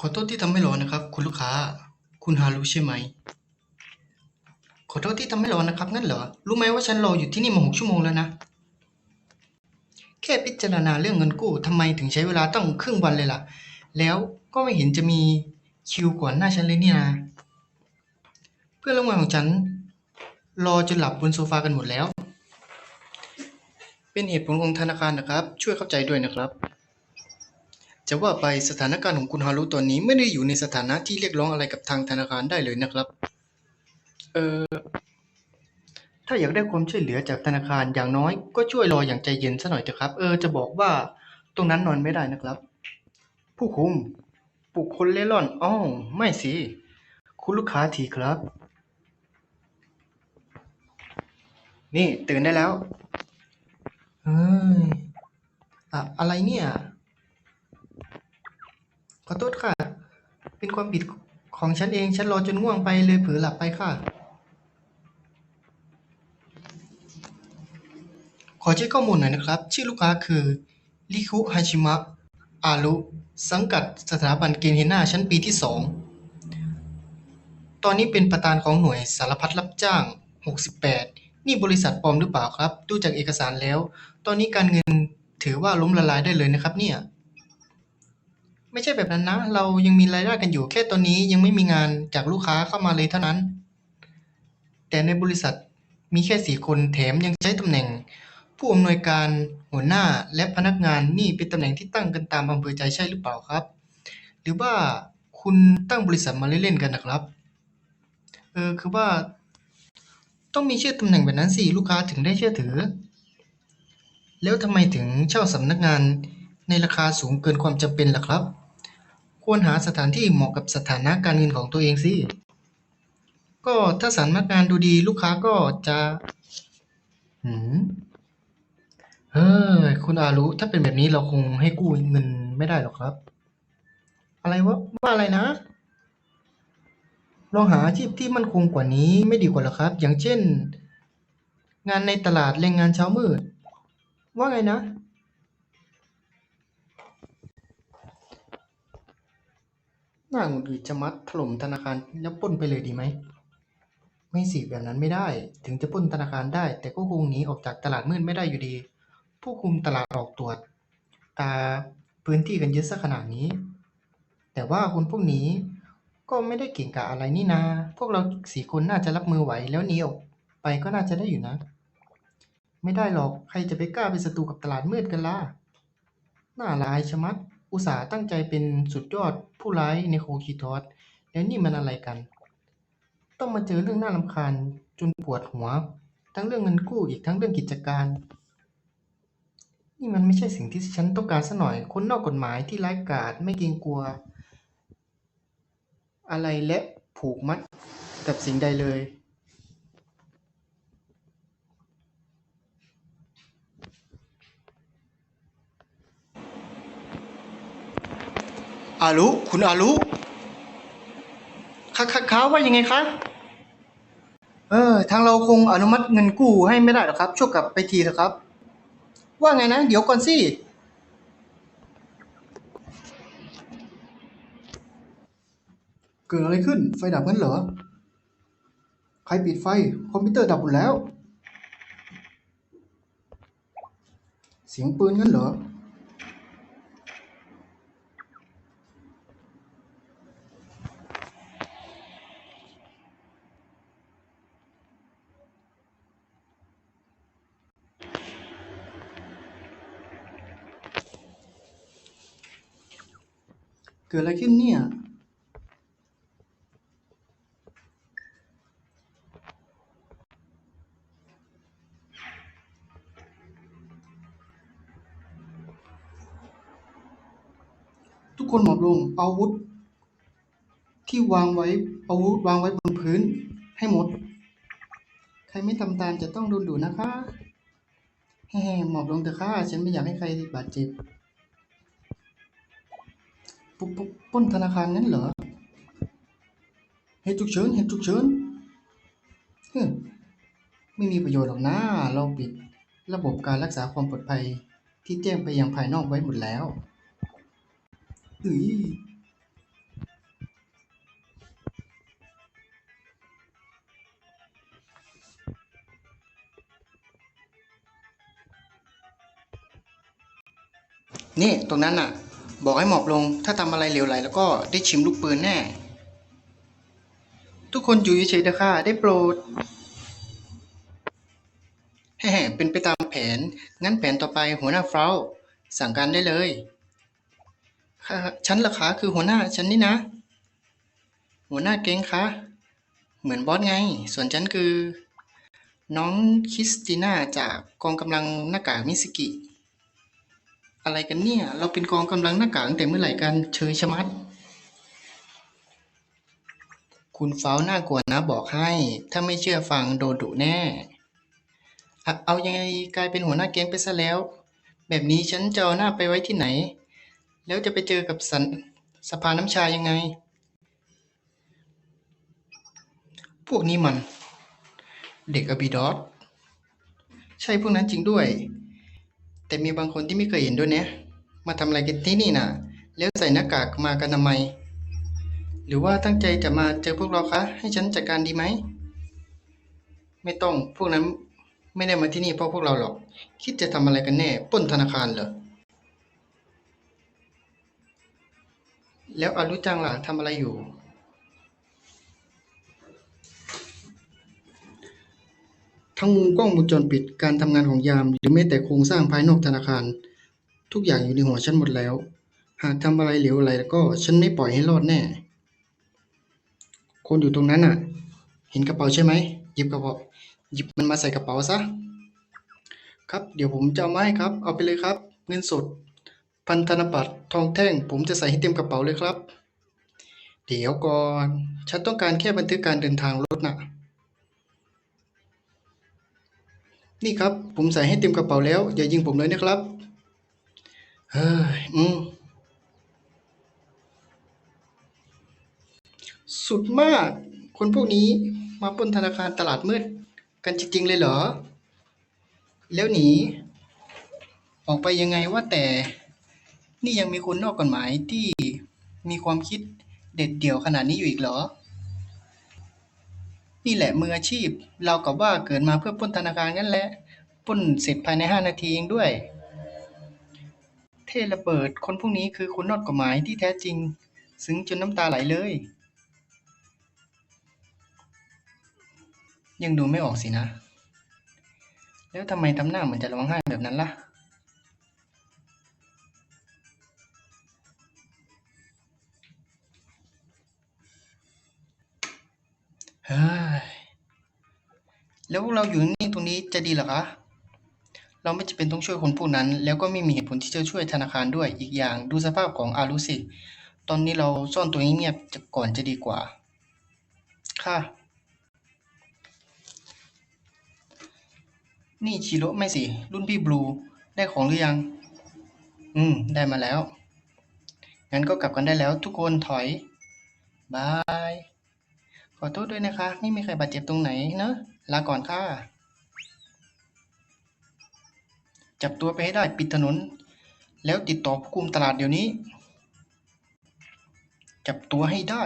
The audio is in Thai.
ขอโทษที่ทำให้รอนะครับ คุณลูกค้า คุณฮารุใช่ไหม ขอโทษที่ทำให้รอนะครับงั้นเหรอ รู้ไหมว่าฉันรออยู่ที่นี่มาหกชั่วโมงแล้วนะ แค่พิจารณาเรื่องเงินกู้ทำไมถึงใช้เวลาตั้งครึ่งวันเลยล่ะ แล้วก็ไม่เห็นจะมีคิวก่อนหน้าฉันเลยนี่นะเพื่อนร่วมงานของฉัน รอจนหลับบนโซฟากันหมดแล้ว เป็นเหตุผลของธนาคารนะครับ ช่วยเข้าใจด้วยนะครับ จะว่าไปสถานการณ์ของคุณฮารุตอนนี้ไม่ได้อยู่ในสถานะที่เรียกร้องอะไรกับทางธนาคารได้เลยนะครับ เออถ้าอยากได้ความช่วยเหลือจากธนาคารอย่างน้อย ก็ช่วยรออย่างใจเย็นสักหน่อยเถอะครับ เออจะบอกว่าตรงนั้นนอนไม่ได้นะครับ ผู้คุมปลุกคนเล่ร่อนอ้าวไม่สิ คุณลูกค้าทีครับ นี่ตื่นได้แล้วเฮ้ยอะอะไรเนี่ย ขอโทษค่ะ เป็นความผิดของฉันเอง ฉันรอจนง่วงไปเลยเผลอหลับไปค่ะ ขอเช็คข้อมูลหน่อยนะครับ ชื่อลูกค้าคือริคุฮาชิมะ อารุ สังกัดสถาบันเกนเฮนาชั้นปีที่สอง ตอนนี้เป็นประธานของหน่วยสารพัดรับจ้าง 68 นี่บริษัทปลอมหรือเปล่าครับ ดูจากเอกสารแล้ว ตอนนี้การเงินถือว่าล้มละลายได้เลยนะครับเนี่ย ไม่ใช่แบบนั้นนะ เรายังมีรายได้กันอยู่แค่ตอนนี้ยังไม่มีงานจากลูกค้าเข้ามาเลยเท่านั้น แต่ในบริษัทมีแค่สี่คนแถมยังใช้ตำแหน่ง ผู้อำนวยการหัวหน้าและพนักงานนี่เป็นตำแหน่งที่ตั้งกันตามอำเภอใจใช่หรือเปล่าครับ หรือว่าคุณตั้งบริษัทมาเล่นๆกันนะครับเออคือว่า ต้องมีชื่อตำแหน่งแบบนั้นสิลูกค้าถึงได้เชื่อถือ แล้วทำไมถึงเช่าสำนักงานในราคาสูงเกินความจำเป็นล่ะครับ ควรหาสถานที่เหมาะกับสถานะการเงินของตัวเองสิ ก็ถ้าสำนักงานดูดีลูกค้าก็จะหืมเฮ้ยคุณอารุถ้าเป็นแบบนี้เราคงให้กู้เงินไม่ได้หรอกครับ อะไรวะว่าอะไรนะลองหาอาชีพที่มั่นคงกว่านี้ไม่ดีกว่าหรอครับ อย่างเช่น งานในตลาดแรงงานเช้ามืด ว่าไงนะ น่าหงุดหงิดจะมัดถล่มธนาคารแล้วปล้นไปเลยดีไหม ไม่สิแบบนั้นไม่ได้ ถึงจะปล้นธนาคารได้ แต่ก็คงหนีออกจากตลาดมืดไม่ได้อยู่ดี ผู้คุมตลาดออกตรวจ ตาพื้นที่กันเยอะซะขนาดนี้ แต่ว่าคนพวกนี้ก็ไม่ได้เก่งกาอะไรนี่นา พวกเราสี่คนน่าจะรับมือไหว แล้วหนีออกไปก็น่าจะได้อยู่นะ ไม่ได้หรอก ใครจะไปกล้าเป็นศัตรูกับตลาดมืดกันล่ะ น่าลายชะมัด อุตส่าห์ตั้งใจเป็นสุดยอดผู้ร้ายในโคคิทอสแล้วนี่มันอะไรกัน ต้องมาเจอเรื่องน่ารำคาญจนปวดหัว ทั้งเรื่องเงินกู้อีกทั้งเรื่องกิจการ นี่มันไม่ใช่สิ่งที่ฉันต้องการซะหน่อย คนนอกกฎหมายที่ไร้กาจไม่เกรงกลัว อะไรและผูกมัดกับสิ่งใดเลย อารุคุณอารุคะคะคะว่ายังไงคะเออ ทางเราคงอนุมัติเงินกู้ให้ไม่ได้หรอกครับ ช่วยกลับไปทีเถอะครับ ว่าไงนะ เดี๋ยวก่อนสิ เกิดอะไรขึ้น ไฟดับงั้นเหรอ ใครปิดไฟ คอมพิวเตอร์ดับหมดแล้ว เสียงปืนงั้นเหรอ เกิดอะไรขึ้นเนี่ย ทุกคนหมอบลงอาวุธ ที่วางไว้อาวุธวางไว้บนพื้นให้หมด ใครไม่ทำตามจะต้องโดนดูนะคะแฮ่หมอบลงเถอะค่ะ ฉันไม่อยากให้ใครบาดเจ็บ ปุ๊บปุ๊บป้นธนาคารนั้นเหรอเหตุฉุกเฉินเหตุฉุกเฉินเฮ่ไม่มีประโยชน์หรอกนะเราปิดระบบการรักษาความปลอดภัยที่แจ้งไปยังภายนอกไว้หมดแล้วอือนี่ ตรงนั้นน่ะ บอกให้หมอบลง ถ้าทำอะไรเหลวไหลแล้วก็ได้ชิมลูกปืนแน่ ทุกคนอยู่เฉยๆนะค่ะได้โปรดแฮ่เป็นไปตามแผน งั้นแผนต่อไปหัวหน้าเฟราสั่งการได้เลยฉันล่ะคะคือหัวหน้าฉันนี่นะ หัวหน้าเก่งคะ เหมือนบอสไง ส่วนฉันคือ น้องคริสติน่าจากกองกำลังหน้ากากมิสกิ อะไรกันเนี่ย เราเป็นกองกำลังหน้ากากตั้งแต่เมื่อไหร่กันเชยชะมัด คุณเฟ้าน่ากลัวนะบอกให้ ถ้าไม่เชื่อฟังโดนดุแน่ เอายังไงกลายเป็นหัวหน้าแก๊งไปซะแล้ว แบบนี้ฉันจะเอาหน้าไปไว้ที่ไหน แล้วจะไปเจอกับสันสภาน้ำชายังไง พวกนี้มัน เด็กอบิดอสใช่พวกนั้นจริงด้วย แต่มีบางคนที่ไม่เคยเห็นด้วยเนี่ยมาทำอะไรกันที่นี่น่ะ แล้วใส่หน้ากากมากันทำไม หรือว่าตั้งใจจะมาเจอพวกเราคะ ให้ฉันจัดการดีไหม ไม่ต้อง พวกนั้นไม่ได้มาที่นี่เพราะพวกเราหรอก คิดจะทำอะไรกันแน่ปล้นธนาคารเหรอ แล้วอารุจังล่ะทำอะไรอยู่ ทั้งมุมกล้องวงจรปิดการทำงานของยาม หรือแม้แต่โครงสร้างภายนอกธนาคาร ทุกอย่างอยู่ในหัวฉันหมดแล้ว หากทำอะไรเหลวไหลแล้วก็ฉันไม่ปล่อยให้รอดแน่ คนอยู่ตรงนั้นน่ะ เห็นกระเป๋าใช่ไหมหยิบกระเป๋าหยิบมันมาใส่กระเป๋าซะครับ เดี๋ยวผมจะเอามาให้ครับ เอาไปเลยครับ เงินสด พันธนบัตรทองแท่ง ผมจะใส่ให้เต็มกระเป๋าเลยครับ เดี๋ยวก่อน ฉันต้องการแค่บันทึกการเดินทางรถน่ะ นี่ครับ ผมใส่ให้เต็มกระเป๋าแล้ว อย่ายิงผมเลยนะครับ เฮ้ย อืมสุดมาก คนพวกนี้มาปล้นธนาคารตลาดมืด กันจริงๆเลยเหรอ แล้วหนี ออกไปยังไงว่าแต่ นี่ยังมีคนนอกกฎหมายที่มีความคิดเด็ดเดี่ยวขนาดนี้อยู่อีกเหรอ นี่แหละมืออาชีพเรากับว่าเกิดมาเพื่อปล้นธนาคารงั้นแหละ ปล้นเสร็จภายในห้านาทีเองด้วย เทระเบิด คนพวกนี้คือคนนอกกฎหมายที่แท้จริง ซึ้งจนน้ำตาไหลเลย ยังดูไม่ออกสินะ แล้วทำไมทำหน้าเหมือนจะร้องไห้แบบนั้นล่ะเฮ้ย แล้วพวกเราอยู่นิ่งตรงนี้จะดีหรอคะ เราไม่จำเป็นต้องช่วยคนพวกนั้น แล้วก็ไม่มีเหตุผลที่จะช่วยธนาคารด้วย อีกอย่างดูสภาพของอารุสิ ตอนนี้เราซ่อนตัวเงียบๆจะก่อนจะดีกว่า ค่ะ นี่ชิโร่ไม่สิ รุ่นพี่บลู ได้ของหรือยัง อืม ได้มาแล้ว งั้นก็กลับกันได้แล้วทุกคนถอย บาย ขอโทษด้วยนะคะ ไม่มีใครบาดเจ็บตรงไหนเนอะลาก่อนค่ะ จับตัวไปให้ได้ปิดถนน แล้วติดต่อผู้คุมตลาดเดี๋ยวนี้ จับตัวให้ได้